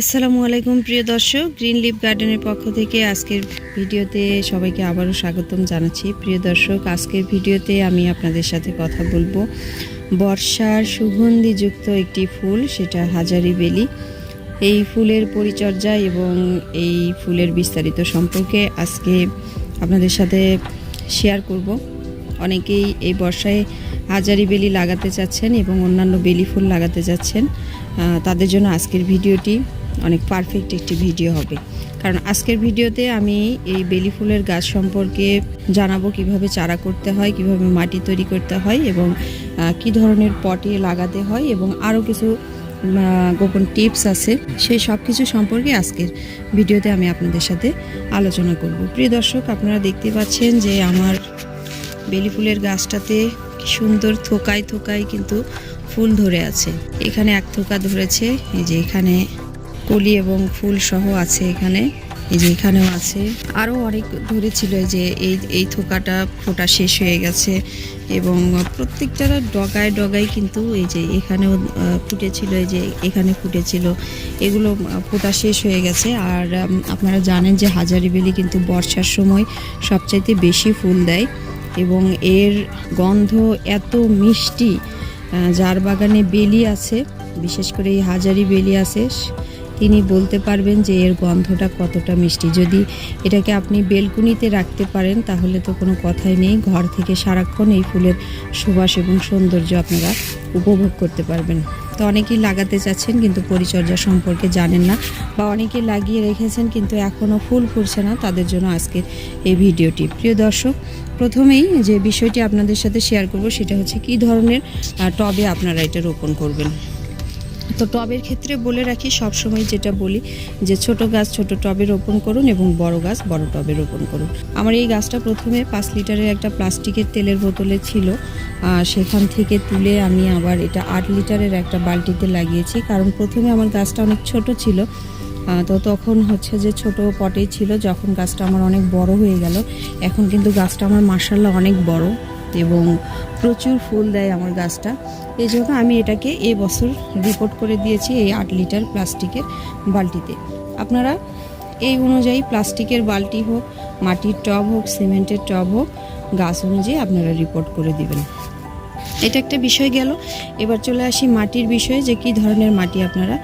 আসসালামু আলাইকুম, প্রিয় দর্শক। গ্রিন লিফ গার্ডেনের পক্ষ থেকে আজকের ভিডিওতে সবাইকে আবারও স্বাগতম জানাচ্ছি। প্রিয় দর্শক, আজকের ভিডিওতে আমি আপনাদের সাথে কথা বলব। বর্ষার সুগন্ধিযুক্ত একটি ফুল, সেটা হাজারি বেলি। এই ফুলের পরিচর্যা এবং এই ফুলের বিস্তারিত সম্পর্কে আজকে আপনাদের সাথে শেয়ার করব। অনেকেই এই বর্ষায় হাজারি বেলি লাগাতে চাচ্ছেন এবং অন্যান্য বেলি ফুল লাগাতে চাচ্ছেন। তাদের জন্য আজকের ভিডিওটি অনেক পারফেক্ট একটি ভিডিও হবে। কারণ আজকের ভিডিওতে আমি এই বেলি ফুলের গাছ সম্পর্কে জানাব কীভাবে চারা করতে হয়, কীভাবে মাটি তৈরি করতে হয় এবং কি ধরনের পটে লাগাতে হয় এবং আরও কিছু গোপন টিপস আছে। সেই সব কিছু সম্পর্কে আজকের ভিডিওতে আমি আপনাদের সাথে আলোচনা করব। প্রিয় দর্শক, আপনারা দেখতে পাচ্ছেন যে আমার বেলি ফুলের গাছটাতে সুন্দর থোকায় থোকায় কিন্তু ফুল ধরে আছে। এখানে এক থোকা ধরেছে, এই যে এখানে কলি এবং ফুল সহ আছে এখানে, এই যে এখানেও আছে। আরও অনেক ধরেছিল যে এই এই থোকাটা ফোটা শেষ হয়ে গেছে এবং প্রত্যেকটার ডগায় ডগায় কিন্তু এই যে এখানেও ফুটেছিল, এই যে এখানে ফুটেছিল। এগুলো ফোটা শেষ হয়ে গেছে। আর আপনারা জানেন যে হাজারি বেলি কিন্তু বর্ষার সময় সবচাইতে বেশি ফুল দেয় এবং এর গন্ধ এত মিষ্টি যার বাগানে বেলি আছে, বিশেষ করে এই হাজারি বেলি আছে তিনি বলতে পারবেন যে এর গন্ধটা কতটা মিষ্টি। যদি এটাকে আপনি বেলকুনিতে রাখতে পারেন, তাহলে তো কোনো কথাই নেই। ঘর থেকে সারাক্ষণ এই ফুলের সুবাস এবং সৌন্দর্য আপনারা উপভোগ করতে পারবেন। তো অনেকেই লাগাতে চাচ্ছেন, কিন্তু পরিচর্যা সম্পর্কে জানেন না বা অনেকে লাগিয়ে রেখেছেন, কিন্তু এখনও ফুল ফুটছে না। তাদের জন্য আজকের এই ভিডিওটি। প্রিয় দর্শক, প্রথমেই যে বিষয়টি আপনাদের সাথে শেয়ার করব, সেটা হচ্ছে কি ধরনের টবে আপনারা এটা রোপণ করবেন। তো টবের ক্ষেত্রে বলে রাখি সব সময় যেটা বলি যে ছোট গাছ ছোট টবে রোপণ করুন এবং বড় গাছ বড় টবে রোপণ করুন। আমার এই গাছটা প্রথমে পাঁচ লিটারের একটা প্লাস্টিকের তেলের বোতলে ছিল। সেখান থেকে তুলে আমি আবার এটা আট লিটারের একটা বালতিতে লাগিয়েছি। কারণ প্রথমে আমার গাছটা অনেক ছোট ছিল। তো তখন হচ্ছে যে ছোট পটেই ছিল। যখন গাছটা আমার অনেক বড় হয়ে গেল, এখন কিন্তু গাছটা আমার মার্শাল্লাহ অনেক বড়। এবং প্রচুর ফুল দেয় আমার গাছটা। এই জন্য আমি এটাকে এ বছর রিপোর্ট করে দিয়েছি এই আট লিটার প্লাস্টিকের বালতিতে। আপনারা এই অনুযায়ী প্লাস্টিকের বালতি হোক, মাটির টব হোক, সিমেন্টের টব হোক, গাছ অনুযায়ী আপনারা রিপোর্ট করে দিবেন। এটা একটা বিষয় গেল। এবার চলে আসি মাটির বিষয়ে যে কি ধরনের মাটি আপনারা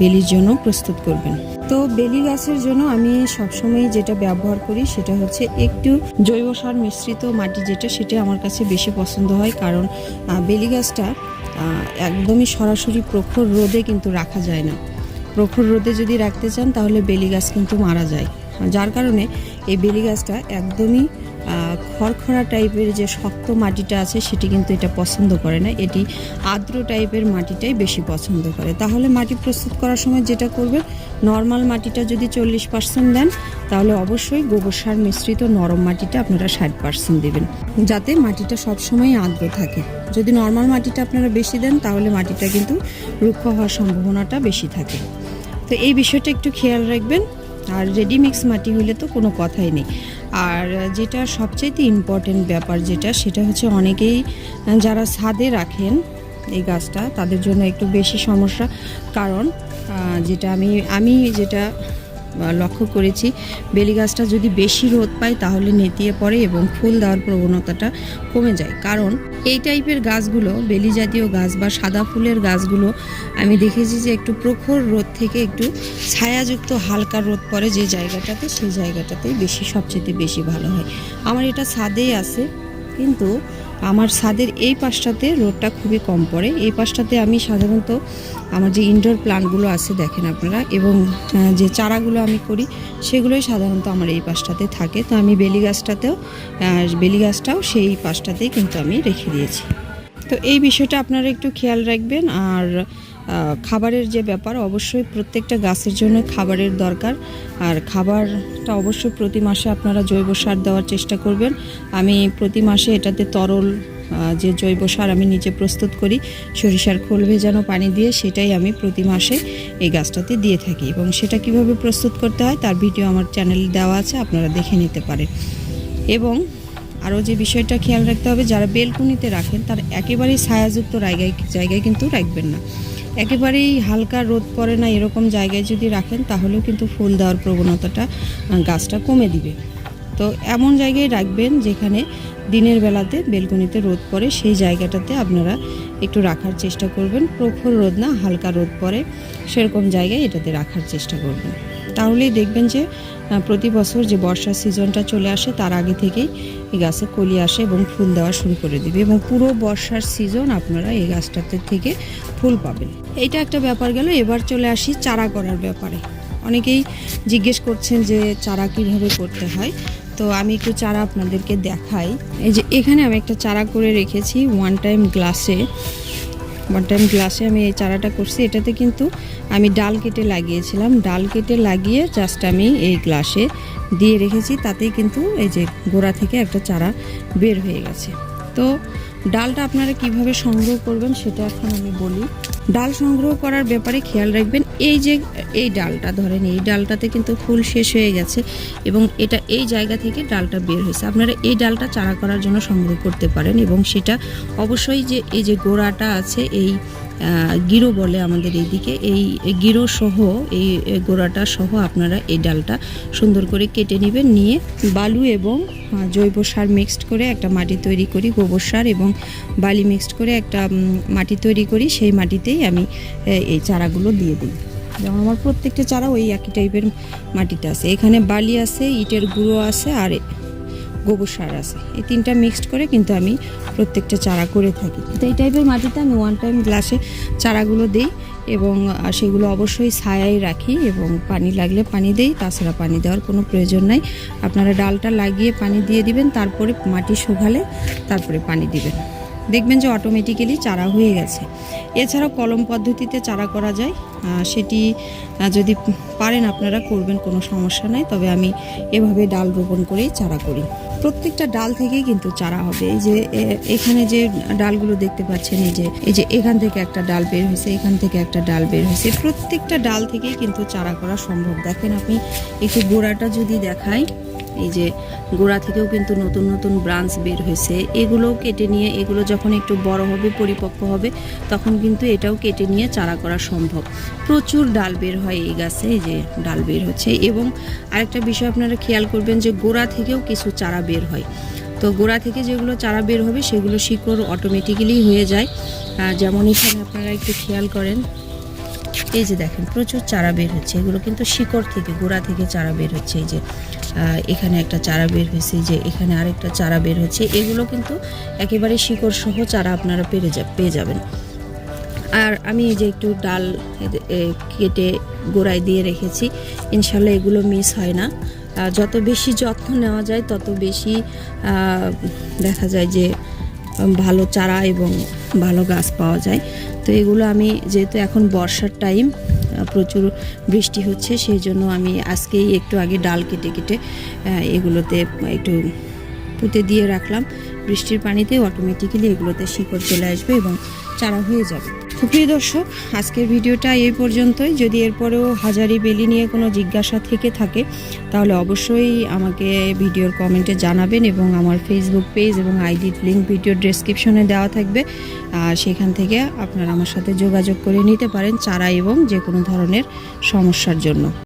বেলির জন্য প্রস্তুত করবেন। তো বেলি গাছের জন্য আমি সবসময় যেটা ব্যবহার করি সেটা হচ্ছে একটু জৈব সার মিশ্রিত মাটি যেটা, সেটা আমার কাছে বেশি পছন্দ হয়। কারণ বেলি গাছটা একদমই সরাসরি প্রখর রোদে কিন্তু রাখা যায় না। প্রখর রোদে যদি রাখতে চান তাহলে বেলি গাছ কিন্তু মারা যায়। যার কারণে এই বেলি গাছটা একদমই খড়খড়া টাইপের যে শক্ত মাটিটা আছে, সেটি কিন্তু এটা পছন্দ করে না। এটি আর্দ্র টাইপের মাটিটাই বেশি পছন্দ করে। তাহলে মাটি প্রস্তুত করার সময় যেটা করবেন, নর্মাল মাটিটা যদি চল্লিশ পার্সেন্ট দেন, তাহলে অবশ্যই গোবর সার মিশ্রিত নরম মাটিটা আপনারা ষাট পার্সেন্ট দেবেন, যাতে মাটিটা সবসময় আর্দ্র থাকে। যদি নর্মাল মাটিটা আপনারা বেশি দেন, তাহলে মাটিটা কিন্তু রুক্ষ হওয়ার সম্ভাবনাটা বেশি থাকে। তো এই বিষয়টা একটু খেয়াল রাখবেন। আর রেডিমিক্স মাটি হলে তো কোনো কথাই নেই। আর যেটা সবচাইতে ইম্পর্টেন্ট ব্যাপার যেটা, সেটা হচ্ছে অনেকেই, যারা ছাদে রাখেন এই গাছটা, তাদের জন্য একটু বেশি সমস্যা। কারণ যেটা আমি আমি যেটা লক্ষ্য করেছি। বেলি গাছটা যদি বেশি রোদ পায় তাহলে নেতিয়ে পড়ে এবং ফুল দেওয়ার প্রবণতাটা কমে যায়। কারণ এই টাইপের গাছগুলো, বেলি জাতীয় গাছ বা সাদা ফুলের গাছগুলো, আমি দেখেছি যে একটু প্রখর রোদ থেকে একটু ছায়াযুক্ত হালকা রোদ পড়ে যে জায়গাটাতে, সেই জায়গাটাতেই বেশি, সবচেয়ে বেশি ভালো হয়। আমার এটা ছাদেই আছে, কিন্তু আমার ছাদের এই পাশটাতে রোডটা খুবই কম পড়ে। এই পাশটাতে আমি সাধারণত আমার যে ইনডোর প্লান্টগুলো আছে দেখেন আপনারা, এবং যে চারাগুলো আমি করি, সেগুলোই সাধারণত আমার এই পাশটাতে থাকে। তো আমি বেলি গাছটাতেও বেলি গাছটাও সেই পাশটাতেই কিন্তু আমি রেখে দিয়েছি। তো এই বিষয়টা আপনারা একটু খেয়াল রাখবেন। আর খাবারের যে ব্যাপার, অবশ্যই প্রত্যেকটা গাছের জন্য খাবারের দরকার। আর খাবারটা অবশ্যই প্রতি মাসে আপনারা জৈব সার দেওয়ার চেষ্টা করবেন। আমি প্রতি মাসে এটাতে তরল যে জৈব সার আমি নিজে প্রস্তুত করি, সরিষার খোল ভেজানো পানি দিয়ে সেটাই আমি প্রতি মাসে এই গাছটাতে দিয়ে থাকি। এবং সেটা কীভাবে প্রস্তুত করতে হয়, তার ভিডিও আমার চ্যানেলে দেওয়া আছে, আপনারা দেখে নিতে পারেন। এবং আরও যে বিষয়টা খেয়াল রাখতে হবে, যারা বেলকুনিতে রাখেন, তার একেবারেই ছায়াযুক্ত জায়গায় জায়গায় কিন্তু রাখবেন না। একেবারেই হালকা রোদ পড়ে না এরকম জায়গায় যদি রাখেন, তাহলেও কিন্তু ফুল দেওয়ার প্রবণতাটা গাছটা কমে দিবে। তো এমন জায়গায় রাখবেন যেখানে দিনের বেলাতে বেলকনিতে রোদ পড়ে, সেই জায়গাটাতে আপনারা একটু রাখার চেষ্টা করবেন। প্রখর রোদ না, হালকা রোদ পড়ে, সেরকম জায়গায় এটাতে রাখার চেষ্টা করবেন। তাহলেই দেখবেন যে প্রতি বছর যে বর্ষার সিজনটা চলে আসে, তার আগে থেকেই এই গাছে কলি আসে এবং ফুল দেওয়া শুরু করে দিবে এবং পুরো বর্ষার সিজন আপনারা এই গাছটাতে থেকে ফুল পাবেন। এইটা একটা ব্যাপার গেল, এবার চলে আসি চারা করার ব্যাপারে। অনেকেই জিজ্ঞেস করছেন যে, চারা কীভাবে করতে হয়? তো আমি একটু চারা আপনাদেরকে দেখাই। এই যে এখানে আমি একটা চারা করে রেখেছি ওয়ান টাইম গ্লাসে টাইম গ্লাসে আমি এই চারাটা করছি। এটাতে কিন্তু আমি ডাল কেটে লাগিয়েছিলাম। ডাল কেটে লাগিয়ে জাস্ট আমি এই গ্লাসে দিয়ে রেখেছি। তাতেই কিন্তু এই যে গোড়া থেকে একটা চারা বের হয়ে গেছে। তো ডালটা আপনারা কীভাবে সংগ্রহ করবেন সেটা এখন আমি বলি। ডাল সংগ্রহ করার ব্যাপারে খেয়াল রাখবেন, এই যে, এই ডালটা, ধরেন এই ডালটাতে কিন্তু ফুল শেষ হয়ে গেছে এবং এটা এই জায়গা থেকে ডালটা বের হয়েছে। আপনারা এই ডালটা চারা করার জন্য সংগ্রহ করতে পারেন এবং সেটা অবশ্যই যে, এই যে গোড়াটা আছে, এই গিরো বলে আমাদের এইদিকে। এই গিরো সহ, এই গোড়াটা সহ আপনারা এই ডালটা সুন্দর করে কেটে নেবেন। নিয়ে বালু এবং জৈব সার মিক্সড করে একটা মাটি তৈরি করি, গোবর সার এবং বালি মিক্সড করে একটা মাটি তৈরি করি। সেই মাটিতেই আমি এই চারাগুলো দিয়ে দিই। যেমন আমার প্রত্যেকটা চারা ওই একই টাইপের মাটিতে আছে। এখানে বালি আছে, ইটের গুঁড়ো আছে, আর গোবর সার আছে। এই তিনটা মিক্সড করে কিন্তু আমি প্রত্যেকটা চারা করে থাকি। তো এই টাইপের মাটিতে আমি ওয়ান টাইম গ্লাসে চারাগুলো দিই এবং সেগুলো অবশ্যই ছায়ায় রাখি এবং পানি লাগলে পানি দেই, তাছাড়া পানি দেওয়ার কোনো প্রয়োজন নাই। আপনারা ডালটা লাগিয়ে পানি দিয়ে দিবেন, তারপরে মাটি শুকালে তারপরে পানি দিবেন। দেখবেন যে অটোমেটিক্যালি চারা হয়ে গেছে। এছাড়াও কলম পদ্ধতিতে চারা করা যায়। সেটি যদি পারেন আপনারা, করবেন কোনো সমস্যা নাই। তবে আমি এভাবে ডাল রোপণ করেই চারা করি। প্রত্যেকটা ডাল থেকেই কিন্তু চারা হবে। এই যে এখানে যে ডালগুলো দেখতে পাচ্ছেন, এই যে এই যে এখান থেকে একটা ডাল বের হয়েছে, এখান থেকে একটা ডাল বের হয়েছে। প্রত্যেকটা ডাল থেকেই কিন্তু চারা করা সম্ভব। দেখেন আপনি, একটু গোড়াটা যদি দেখাই এই যে গোড়া থেকেও কিন্তু নতুন নতুন ব্রাঞ্চ বের হয়েছে। এগুলোও কেটে নিয়ে, এগুলো যখন একটু বড় হবে, পরিপক্ক হবে, তখন কিন্তু এটাও কেটে নিয়ে চারা করা সম্ভব। প্রচুর ডাল বের হয় এই গাছে, এই যে ডাল বের হচ্ছে। এবং আরেকটা বিষয় আপনারা খেয়াল করবেন যে গোড়া থেকেও কিছু চারা বের হয়। তো গোড়া থেকে যেগুলো চারা বের হবে, সেগুলো শিকড় অটোমেটিক্যালি হয়ে যায়। যেমন এখানে আপনারা একটু খেয়াল করেন, এই যে দেখেন প্রচুর চারা বের হচ্ছে। এগুলো কিন্তু শিকড় থেকে, গোড়া থেকে চারা বের হচ্ছে। এই যে এখানে একটা চারা বের হয়েছে, যে এখানে আরেকটা চারা বের হচ্ছে এগুলো কিন্তু একেবারে শিকড় সহ চারা আপনারা পেরে যা, পেয়ে যাবেন। আর আমি এই যে একটু ডাল কেটে গোড়ায় দিয়ে রেখেছি, ইনশাল্লাহ এগুলো মিস হয় না। যত বেশি যত্ন নেওয়া যায়, তত বেশি দেখা যায় যে ভালো চারা এবং ভালো গাছ পাওয়া যায়। তো এগুলো আমি, যেহেতু এখন বর্ষার টাইম প্রচুর বৃষ্টি হচ্ছে, সেই জন্য আমি আজকেই একটু আগে ডাল কেটে কেটে এগুলোতে একটু পুঁতে দিয়ে রাখলাম। বৃষ্টির পানিতে অটোমেটিক্যালি এগুলোতে শিকড় চলে আসবে এবং চারা হয়ে যাবে। তো প্রিয় দর্শক, আজকের ভিডিওটা এই পর্যন্তই। যদি এরপরেও হাজারি বেলি নিয়ে কোনো জিজ্ঞাসা থেকে থাকে, তাহলে অবশ্যই আমাকে ভিডিওর কমেন্টে জানাবেন এবং আমার ফেসবুক পেজ এবং আইডির লিঙ্ক ভিডিও ডেসক্রিপশনে দেওয়া থাকবে। আর সেখান থেকে আপনারা আমার সাথে যোগাযোগ করে নিতে পারেন চারা এবং যে কোনো ধরনের সমস্যার জন্য।